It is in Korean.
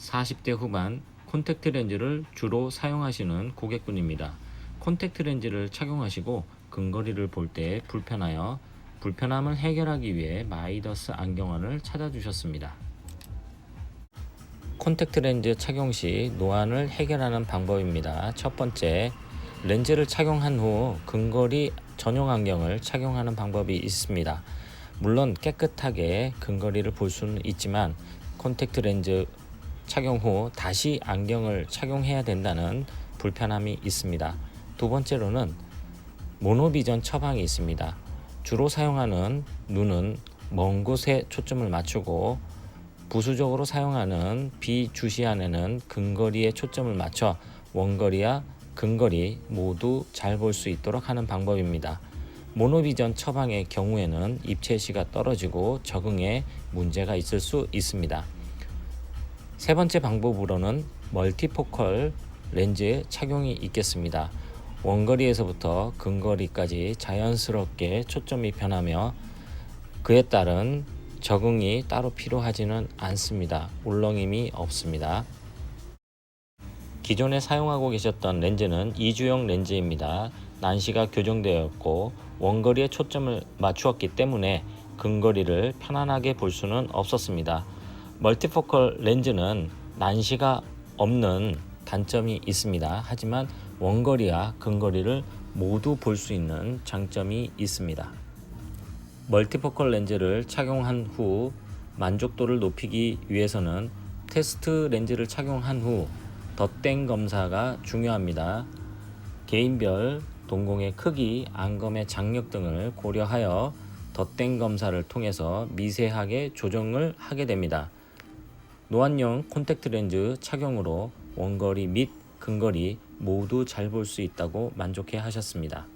40대 후반 콘택트 렌즈를 주로 사용하시는 고객분입니다. 콘택트 렌즈를 착용하시고 근거리를 볼 때 불편하여 불편함을 해결하기 위해 마이더스 안경원을 찾아주셨습니다. 콘택트 렌즈 착용 시 노안을 해결하는 방법입니다. 첫 번째, 렌즈를 착용한 후 근거리 전용 안경을 착용하는 방법이 있습니다. 물론 깨끗하게 근거리를 볼 수는 있지만 콘택트 렌즈 착용 후 다시 안경을 착용해야 된다는 불편함이 있습니다. 두 번째로는 모노비전 처방이 있습니다. 주로 사용하는 눈은 먼 곳에 초점을 맞추고 부수적으로 사용하는 비주시안에는 근거리에 초점을 맞춰 원거리와 근거리 모두 잘 볼 수 있도록 하는 방법입니다. 모노비전 처방의 경우에는 입체시가 떨어지고 적응에 문제가 있을 수 있습니다. 세 번째 방법으로는 멀티포컬 렌즈 착용이 있겠습니다. 원거리에서부터 근거리까지 자연스럽게 초점이 변하며 그에 따른 적응이 따로 필요하지는 않습니다. 울렁임이 없습니다. 기존에 사용하고 계셨던 렌즈는 이주용 렌즈입니다. 난시가 교정되었고 원거리에 초점을 맞추었기 때문에 근거리를 편안하게 볼 수는 없었습니다. 멀티포컬 렌즈는 난시가 없는 단점이 있습니다. 하지만 원거리와 근거리를 모두 볼 수 있는 장점이 있습니다. 멀티포컬 렌즈를 착용한 후 만족도를 높이기 위해서는 테스트 렌즈를 착용한 후 덧땡 검사가 중요합니다. 개인별 동공의 크기, 안검의 장력 등을 고려하여 덧땡 검사를 통해서 미세하게 조정을 하게 됩니다. 노안용 콘택트 렌즈 착용으로 원거리 및 근거리 모두 잘 볼 수 있다고 만족해 하셨습니다.